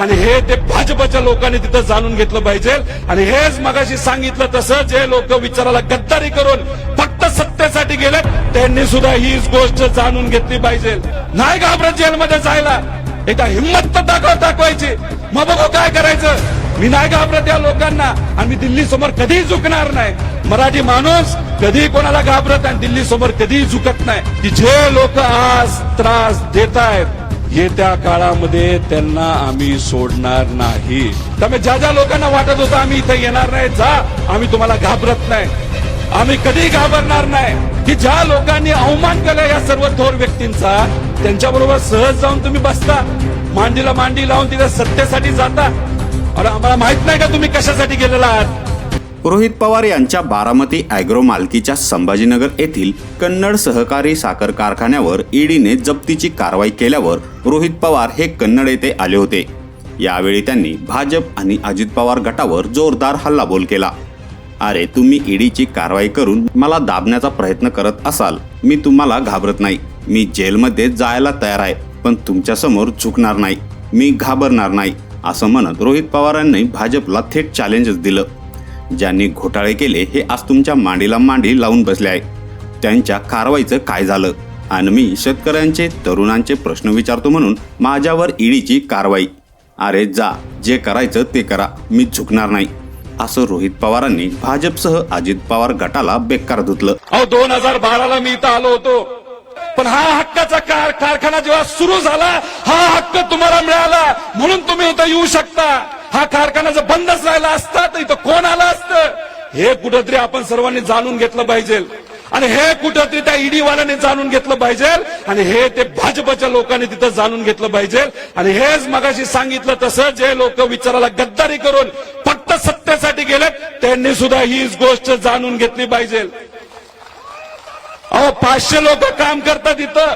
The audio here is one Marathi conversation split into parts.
आणि हे ते भाजपच्या लोकांनी तिथं जाणून घेतलं पाहिजे. आणि हेच मगाशी सांगितलं तसं जे लोक विचाराला गद्दारी करून फक्त सत्तेसाठी गेले त्यांनी सुद्धा हीच गोष्ट जाणून घेतली पाहिजे. नाही घाबरत जेलमध्ये जायला. एका हिंमत तर दाखव दाखवायची. मग बघू काय करायचं. मी नाही घाबरत या लोकांना. आणि मी दिल्ली समोर कधीही झुकणार नाही. मराठी माणूस कधी कोणाला घाबरत आणि दिल्ली समोर कधीही झुकत नाही. की जे लोक आज त्रास देत आहेत येत्या काळामध्ये त्यांना आम्ही सोडणार नाही. त्यामुळे ज्या ज्या लोकांना वाटत होतं आम्ही इथे येणार नाही जा. आम्ही तुम्हाला घाबरत नाही. आम्ही कधी घाबरणार नाही. की ज्या लोकांनी अवमान केला या सर्व थोर व्यक्तींचा त्यांच्याबरोबर सहज जाऊन तुम्ही बसता. मांडीला मांडी लावून तिथे सत्तेसाठी जाता. आणि आम्हाला माहीत नाही का तुम्ही कशासाठी गेलेला आहात? रोहित पवार यांच्या बारामती अॅग्रो मालकीच्या संभाजीनगर येथील कन्नड सहकारी साखर कारखान्यावर ईडीने जप्तीची कारवाई केल्यावर रोहित पवार हे कन्नड येथे आले होते. यावेळी त्यांनी भाजप आणि अजित पवार गटावर जोरदार हल्लाबोल केला. अरे तुम्ही ईडीची कारवाई करून मला दाबण्याचा प्रयत्न करत असाल मी तुम्हाला घाबरत नाही. मी जेलमध्ये जायला तयार आहे पण तुमच्यासमोर झुकणार नाही. मी घाबरणार नाही असं म्हणत रोहित पवारांनी भाजपला थेट चॅलेंजच दिलं. ज्यांनी घोटाळे केले हे आज तुमच्या मांडीला मांडी लावून बसले आहे. त्यांच्या कारवाईचं काय झालं? आणि मी शेतकऱ्यांचे तरुणांचे प्रश्न विचारतो म्हणून माझ्यावर ईडीची कारवाई. अरे जा जे करायचं ते करा मी झुकणार नाही. असं रोहित पवारांनी भाजपसह अजित पवार गटाला बेकार धुतलं. अहो दोन हजार बाराला मी इथं आलो होतो. पण हा हक्काचा कार कारखाना जेव्हा सुरू झाला हा हक्क तुम्हाला मिळाला. म्हणून तुम्ही इथं येऊ शकता. हा कारखाना जर बंदच राहिला असता तर इथं कोण आलं असतं? हे कुठंतरी आपण सर्वांनी जाणून घेतलं पाहिजे. आणि हे कुठंतरी त्या ईडीवाल्याने जाणून घेतलं पाहिजे. आणि हे ते भाजपच्या लोकांनी तिथं जाणून घेतलं पाहिजे. आणि हेच मगाशी सांगितलं तसं जे लोक विचाराला गद्दारी करून फक्त सत्तेसाठी गेलेत त्यांनी सुद्धा हीच गोष्ट जाणून घेतली पाहिजे. अहो पाचशे लोक काम करतात इथं.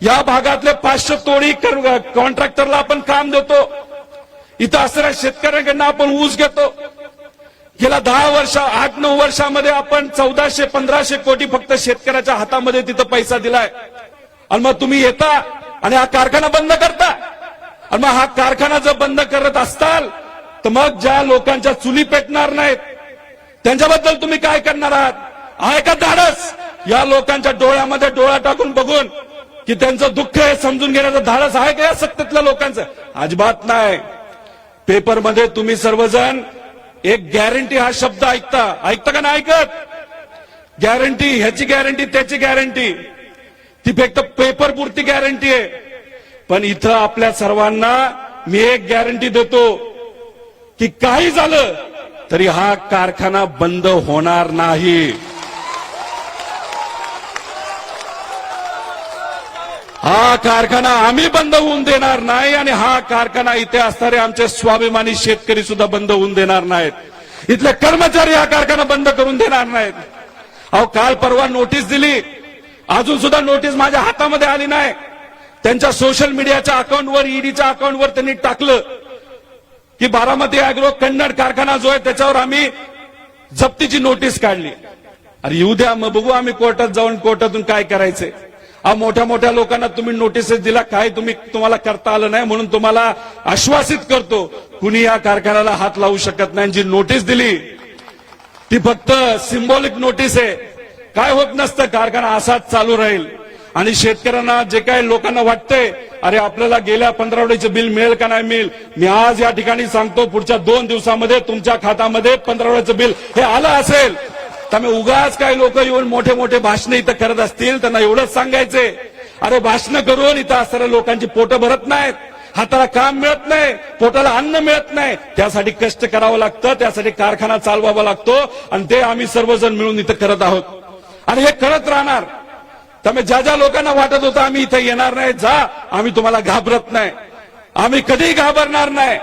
या भागातले पाचशे तोडी कॉन्ट्रॅक्टरला आपण काम देतो. इथं असणाऱ्या शेतकऱ्यांकडनं आपण ऊस घेतो. गेल्या दहा वर्ष आठ नऊ वर्षामध्ये आपण चौदाशे पंधराशे कोटी फक्त शेतकऱ्याच्या हातामध्ये तिथं पैसा दिलाय. आणि मग तुम्ही येता आणि हा कारखाना बंद करता. आणि मग हा कारखाना जर बंद करत असताल तर मग ज्या लोकांच्या चुली पेटणार नाहीत त्यांच्याबद्दल तुम्ही काय करणार आहात? आहे का धाडस? या लोकांच्या डोळ्यामध्ये डोळा टाकून बघून की त्यांचं दुःख हे समजून घेण्याचं धाडस आहे का या सत्तेतल्या लोकांचं? अजिबात नाही. पेपरमध्ये तुम्ही सर्वजण एक गॅरंटी हा शब्द ऐकता. ऐकता का नाही ऐकत? गॅरंटी ह्याची गॅरंटी त्याची गॅरंटी. ती फक्त पेपर पुरती गॅरंटी आहे. पण इथं आपल्या सर्वांना मी एक गॅरंटी देतो की काही झालं तरी हा कारखाना बंद होणार नाही. हा कारखाना आम्ही बंद होऊन देणार नाही आणि हा कारखाना इथे असणारे आमचे स्वाभिमानी शेतकरी सुद्धा बंद होऊन देणार नाहीत. इथले कर्मचारी हा कारखाना बंद करून देणार नाहीत. अहो काल परवा नोटीस दिली. अजून सुद्धा नोटीस माझ्या हातामध्ये आली नाही. त्यांच्या सोशल मीडियाच्या अकाउंटवर ईडीच्या अकाउंटवर त्यांनी टाकलं की बारामती अॅग्रो कन्नड कारखाना जो आहे त्याच्यावर आम्ही जप्तीची नोटीस काढली. अरे येऊ द्या मग बघू आम्ही कोर्टात जाऊन कोर्टातून काय करायचंय. मोठ्या मोठ्या लोकांना तुम्ही नोटीसेस दिला काय तुम्ही तुम्हाला करता आलं नाही म्हणून तुम्हाला आश्वासित करतो. कुणी या कारखान्याला हात लावू शकत नाही जी नोटीस दिली ती फक्त सिम्बॉलिक नोटीस आहे. काय होत नसतं कारखाना असाच चालू राहील. आणि शेतकऱ्यांना जे काही लोकांना वाटतंय अरे आपल्याला गेल्या पंधरावड्याचं बिल मिळेल का नाही मिळेल? मी आज या ठिकाणी सांगतो पुढच्या दोन दिवसामध्ये तुमच्या खात्यामध्ये पंधरावड्याचं बिल हे आलं असेल. त्यामुळे उगाच काही लोक येऊन मोठे मोठे भाषण इथं करत असतील त्यांना एवढंच सांगायचंय. अरे भाषण करून इथं असणाऱ्या लोकांची पोटं भरत नाहीत हाताला काम मिळत नाही पोटाला अन्न मिळत नाही. त्यासाठी कष्ट करावं लागतं त्यासाठी कारखाना चालवावा लागतो आणि ते आम्ही सर्वजण मिळून इथं करत आहोत. आणि हे करत राहणार. त्यामुळे ज्या ज्या लोकांना वाटत होतं आम्ही इथं येणार नाही जा आम्ही तुम्हाला घाबरत नाही. आम्ही कधीही घाबरणार नाही.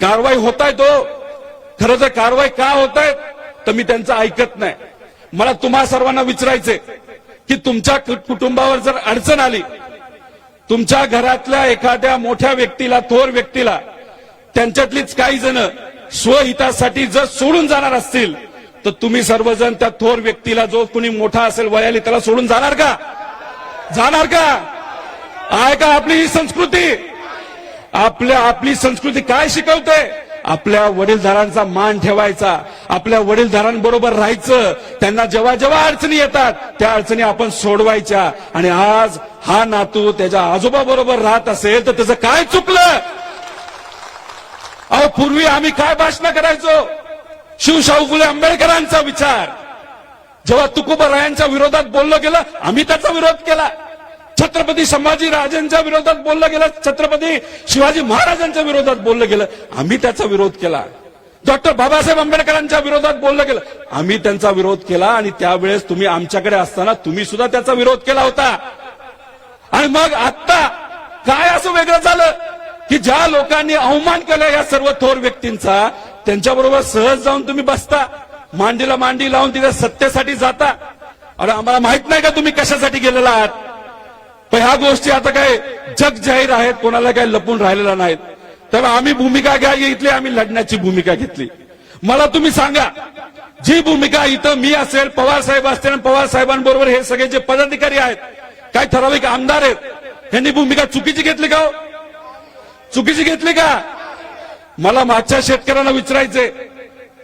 कारवाई होत आहे तो. खरं तर कारवाई का होत आहेत तर मी त्यांचं ऐकत नाही. मला तुम्हा सर्वांना विचारायचंय की तुमच्या कुटुंबावर जर अडचण आली तुमच्या घरातल्या एखाद्या मोठ्या व्यक्तीला थोर व्यक्तीला त्यांच्यातलीच काही जण स्वहितासाठी जर सोडून जाणार असतील तर तुम्ही सर्वजण त्या थोर व्यक्तीला जो कुणी मोठा असेल वयाली त्याला सोडून जाणार का? जाणार का? आहे का आपली ही संस्कृती? आपल्या आपली संस्कृती काय शिकवते? आपल्या वडीलधारांचा मान ठेवायचा आपल्या वडीलधारांबरोबर राहायचं त्यांना जेव्हा जेव्हा अडचणी येतात त्या अडचणी आपण सोडवायच्या. आणि आज हा नातू त्याच्या आजोबा बरोबर राहत असेल तर त्याचं काय चुकलं? अहो पूर्वी आम्ही काय भाषण करायचो? शिवशाहू फुले आंबेडकरांचा विचार. जेव्हा तुकोबरायांच्या विरोधात बोललो गेलं आम्ही त्याचा विरोध केला. छत्रपती संभाजी राजांच्या विरोधात बोललं गेलं छत्रपती शिवाजी महाराजांच्या विरोधात बोललं गेलं आम्ही त्याचा विरोध केला. डॉक्टर बाबासाहेब आंबेडकरांच्या विरोधात बोललं गेलं आम्ही त्यांचा विरोध केला आणि त्यावेळेस तुम्ही आमच्याकडे असताना तुम्ही सुद्धा त्याचा विरोध केला होता. आणि मग आता काय असं वेगळं झालं की ज्या लोकांनी अवमान केला या सर्व थोर व्यक्तींचा त्यांच्याबरोबर सहज जाऊन तुम्ही बसता मांडीला मांडी लावून तिथे सत्तेसाठी जाता. अरे आम्हाला माहीत नाही का तुम्ही कशासाठी गेलेला आहात? पण ह्या गोष्टी आता काय जग जाहीर आहेत कोणाला काय लपून राहिलेला नाहीत. तर आम्ही भूमिका घ्या इथली आम्ही लढण्याची भूमिका घेतली. मला तुम्ही सांगा जी भूमिका इथं मी असेल पवार साहेब असतील आणि पवार साहेबांबरोबर हे सगळे जे पदाधिकारी आहेत काय ठराविक आमदार आहेत यांनी भूमिका चुकीची घेतली का हो? चुकीची घेतली का? मला मागच्या शेतकऱ्यांना विचारायचंय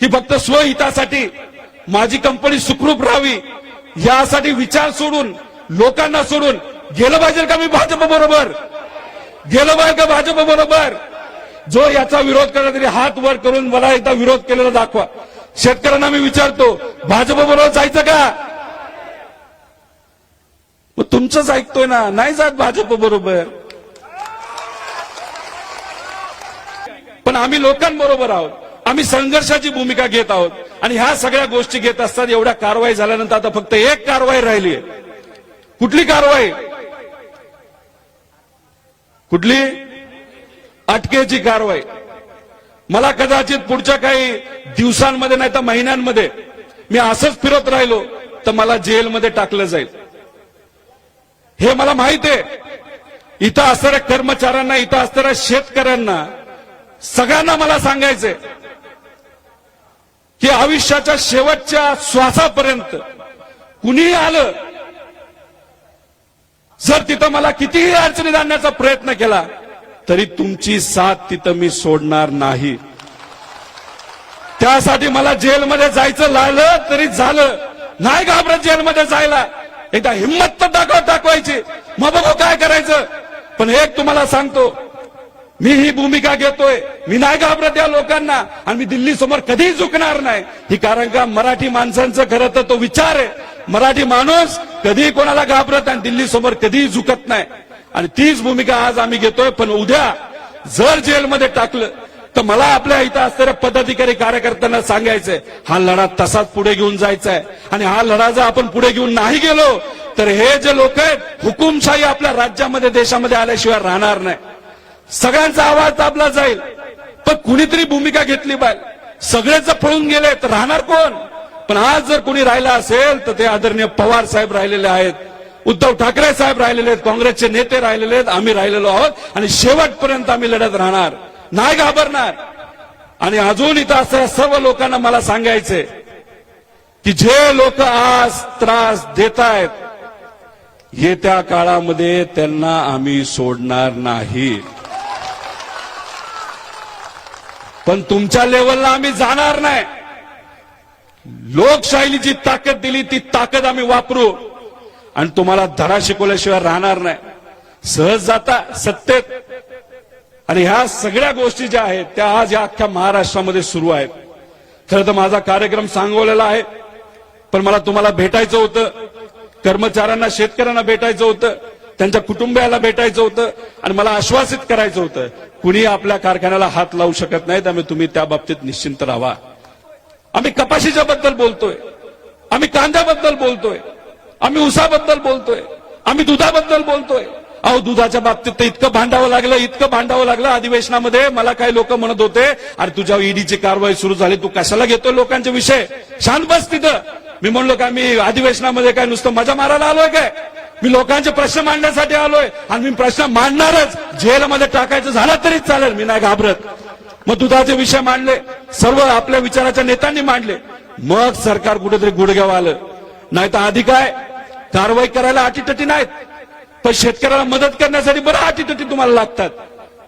की फक्त स्वहितासाठी माझी कंपनी सुखरूप राहावी यासाठी विचार सोडून लोकांना सोडून गेलं पाहिजे का मी भाजप बरोबर? गेलं पाहिजे का भाजप बरोबर? जो याचा विरोध करणार तरी हात वर करून मला एकदा विरोध केलेला दाखवा. शेतकऱ्यांना मी विचारतो भाजप बरोबर जायचं का? मग तुमचंच ऐकतोय ना नाही जात भाजप बरोबर. पण आम्ही लोकांबरोबर आहोत. आम्ही संघर्षाची भूमिका घेत आहोत. आणि ह्या सगळ्या गोष्टी घेत असतात एवढ्या कारवाई झाल्यानंतर आता फक्त एक कारवाई राहिली आहे कुठली कारवाई? कुठली? अटकेची कारवाई. मला कदाचित पुढच्या काही दिवसांमध्ये नाही तर महिन्यांमध्ये मी असंच फिरत राहिलो तर मला जेलमध्ये टाकलं जाईल. हे मला माहीत आहे. इथं असणाऱ्या कर्मचाऱ्यांना इथं असणाऱ्या शेतकऱ्यांना सगळ्यांना मला सांगायचंय की आयुष्याच्या शेवटच्या श्वासापर्यंत कुणीही आलं जर तिथं मला कितीही अडचणीत आणण्याचा प्रयत्न केला तरी तुमची साथ तिथं मी सोडणार नाही. त्यासाठी मला जेलमध्ये जायचं लागलं तरी झालं. नाही घाबरत जेलमध्ये जायला. एकदा हिंमत तर दाखव दाखवायची. मग बघू काय करायचं. पण एक तुम्हाला सांगतो मी ही भूमिका घेतोय. मी नाही घाबरत या लोकांना. आणि मी दिल्ली समोर कधीही झुकणार नाही. ही कारण का मराठी माणसांचं खरं तर तो विचार आहे. मराठी माणूस कधीही कोणाला घाबरत आणि दिल्ली समोर कधीही झुकत नाही. आणि तीच भूमिका आज आम्ही घेतोय पण उद्या जर जेलमध्ये टाकलं तर मला आपल्या इथं असणाऱ्या पदाधिकारी कार्यकर्त्यांना सांगायचंय हा लढा तसाच पुढे घेऊन जायचा आहे आणि हा लढा जर आपण पुढे घेऊन नाही गेलो तर हे जे लोक आहेत हुकुमशाही आपल्या राज्यामध्ये देशामध्ये आल्याशिवाय राहणार नाही. सगळ्यांचा आवाज दाबला जाईल पण कुणीतरी भूमिका घेतली पाहिजे. सगळेच जर पळून गेले तर राहणार कोण? पण आज जर कोणी राहिला असेल तर ते आदरणीय पवार साहेब राहिलेले आहेत उद्धव ठाकरे साहेब राहिलेले आहेत काँग्रेसचे नेते राहिलेले आहेत आम्ही राहिलेलो आहोत आणि शेवटपर्यंत आम्ही लढत राहणार. नाही घाबरणार. आणि अजून इथं असणाऱ्या सर्व लोकांना मला सांगायचंय की जे लोक आज त्रास देत आहेत येत्या काळामध्ये त्यांना आम्ही सोडणार नाही. पण तुमच्या लेवलला आम्ही जाणार नाही. लोकशाहीची जी ताकद दिली ती ताकद आम्ही वापरू. आणि तुम्हाला धडा शिकवल्याशिवाय राहणार नाही. सहज जाता सत्तेत. आणि ह्या सगळ्या गोष्टी ज्या आहेत त्या आज या अख्ख्या महाराष्ट्रामध्ये सुरू आहेत. खरं तर माझा कार्यक्रम सांगवलेला आहे. पण मला तुम्हाला भेटायचं होतं. कर्मचाऱ्यांना शेतकऱ्यांना भेटायचं होतं. त्यांच्या कुटुंबियाला भेटायचं होतं. आणि मला आश्वासित करायचं होतं. कुणी आपल्या कारखान्याला हात लावू शकत नाही त्यामुळे तुम्ही त्या बाबतीत निश्चिंत राहा. आम्ही कपाशीच्या बद्दल बोलतोय. आम्ही कांद्याबद्दल बोलतोय. आम्ही उसाबद्दल बोलतोय. आम्ही दुधाबद्दल बोलतोय. अहो दुधाच्या बाबतीत तर इतकं भांडावं लागलं इतकं भांडावं लागलं अधिवेशनामध्ये. मला काही लोक म्हणत होते अरे तुझ्या ईडीची कारवाई सुरू झाली तू कशाला घेतोय लोकांचे विषय? शांत बस तिथं. मी म्हणलो का मी अधिवेशनामध्ये काय नुसतं मजा मारायला आलोय काय? मी लोकांचे प्रश्न मांडण्यासाठी आलोय आणि मी प्रश्न मांडणारच. जेलमध्ये टाकायचं झालं तरी चालेल मी नाही घाबरत. मग दुधाचे विषय मांडले. सर्व आपल्या विचाराच्या नेत्यांनी मांडले. मग सरकार कुठेतरी गुडघ्याव आलं. नाही तर आधी काय? कारवाई करायला अटीतटी नाहीत. पण शेतकऱ्याला मदत करण्यासाठी बरं अटीतटी तुम्हाला लागतात.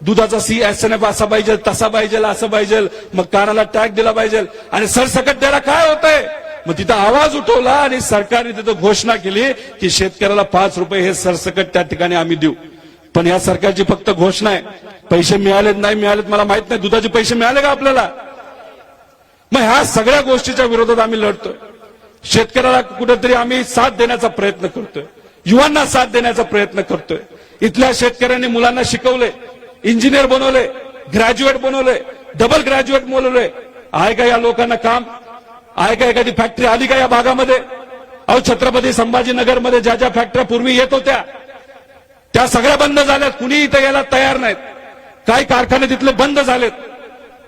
दुधाचा सी एस एन एफ असा पाहिजे तसा पाहिजे असं पाहिजे. मग कानाला टॅग दिला पाहिजे. आणि सरसकट द्यायला काय होतंय? मग तिथं आवाज उठवला आणि सरकारने तिथं घोषणा केली की शेतकऱ्याला पाच रुपये हे सरसकट त्या ठिकाणी आम्ही देऊ. पण या सरकारची फक्त घोषणा आहे. पैसे मिळालेत नाही मिळालेत मला माहीत नाही. दुधाचे पैसे मिळाले का आपल्याला? मग ह्या सगळ्या गोष्टीच्या विरोधात आम्ही लढतोय. शेतकऱ्याला कुठेतरी आम्ही साथ देण्याचा प्रयत्न करतोय. युवांना साथ देण्याचा प्रयत्न करतोय. इथल्या शेतकऱ्यांनी मुलांना शिकवले इंजिनियर बनवले ग्रॅज्युएट बनवले डबल ग्रॅज्युएट बनवले आहे का या लोकांना काम? आहे का एखादी फॅक्टरी? आली का या भागामध्ये? अहो छत्रपती संभाजीनगरमध्ये ज्या ज्या फॅक्टऱ्या पूर्वी येत होत्या त्या सगळ्या बंद झाल्यात. कुणी इथं यायला तयार नाहीत. काही कारखाने तिथले बंद झालेत.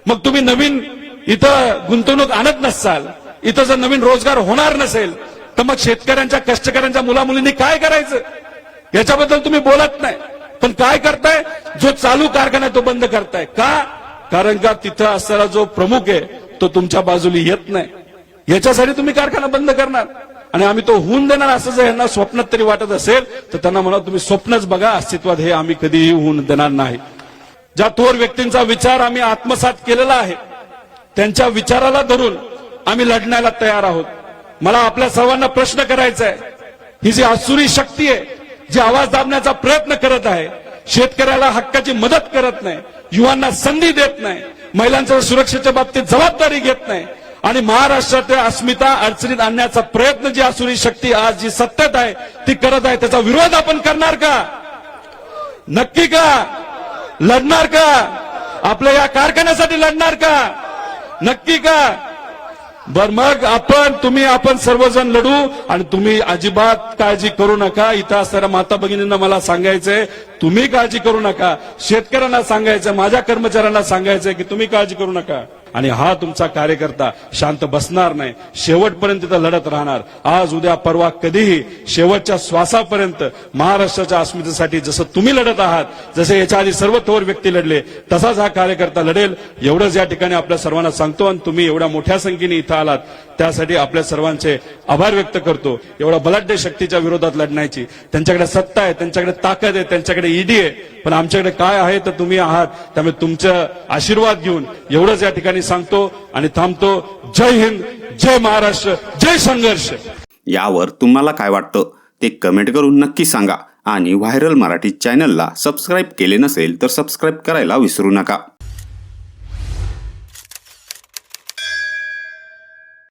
मग तुम्ही नवीन इथं गुंतवणूक आणत नसाल इथं जर नवीन रोजगार होणार नसेल तर मग शेतकऱ्यांच्या कष्टकऱ्यांच्या मुलामुलींनी काय करायचं? याच्याबद्दल तुम्ही बोलत नाही. पण काय करताय? जो चालू कारखाना आहे तो बंद करताय. का? कारण का तिथं असलेला जो प्रमुख आहे तो तुमच्या बाजूला येत नाही. याच्यासाठी तुम्ही कारखाना बंद करणार. आणि आम्ही तो होऊन देणार असं जर यांना स्वप्नात तरी वाटत असेल तर त्यांना म्हणा तुम्ही स्वप्नच बघा अस्तित्वात हे आम्ही कधीही होऊन देणार नाही. ज्या थोर व्यक्तींचा विचार आम्ही आत्मसात केलेला आहे त्यांच्या विचाराला धरून आम्ही लढण्याला तयार आहोत. मला आपल्या सर्वांना प्रश्न करायचा आहे ही जी असुरी शक्ती आहे जी आवाज दाबण्याचा प्रयत्न करत आहे शेतकऱ्याला हक्काची मदत करत नाही युवांना संधी देत नाही महिलांच्या सुरक्षेच्या बाबतीत जबाबदारी घेत नाही आणि महाराष्ट्रातील अस्मिता अडचणीत आणण्याचा प्रयत्न जी असुरी शक्ती आज जी सत्तेत आहे ती करत आहे त्याचा विरोध आपण करणार का? नक्की का? लढणार का? आपल्या या कारखान्यासाठी लढणार का? नक्की का? बर मग आपण तुम्ही आपण सर्वजण लढू आणि तुम्ही अजिबात काळजी करू नका. इथं असणाऱ्या माता भगिनींना मला सांगायचंय तुम्ही काळजी करू नका. शेतकऱ्यांना सांगायचं माझ्या कर्मचाऱ्यांना सांगायचंय की तुम्ही काळजी करू नका. आणि हा तुमचा कार्यकर्ता शांत बसणार नाही. शेवटपर्यंत तिथं लढत राहणार. आज उद्या परवा कधीही शेवटच्या श्वासापर्यंत महाराष्ट्राच्या अस्मितेसाठी जसं तुम्ही लढत आहात जसे याच्या आधी सर्व थोर व्यक्ती लढले तसाच हा कार्यकर्ता लढेल. एवढंच या ठिकाणी आपल्या सर्वांना सांगतो आणि तुम्ही एवढ्या मोठ्या संख्येने इथं आलात. त्यासाठी आपल्या सर्वांचे आभार व्यक्त करतो. एवढ्या बलाढ्य शक्तीच्या विरोधात लढण्याची. त्यांच्याकडे सत्ता आहे त्यांच्याकडे ताकद आहे त्यांच्याकडे ईडी आहे. पण आमच्याकडे काय आहे तर तुम्ही आहात त्यामुळे तुमचं आशीर्वाद घेऊन एवढंच या ठिकाणी सांगतो आणि थांबतो. जय हिंद जय महाराष्ट्र जय संघर्ष. यावर तुम्हाला काय वाटतं? ते कमेंट करून नक्की सांगा. आणि व्हायरल मराठी चॅनलला सबस्क्राईब केले नसेल तर सबस्क्राईब करायला विसरू नका.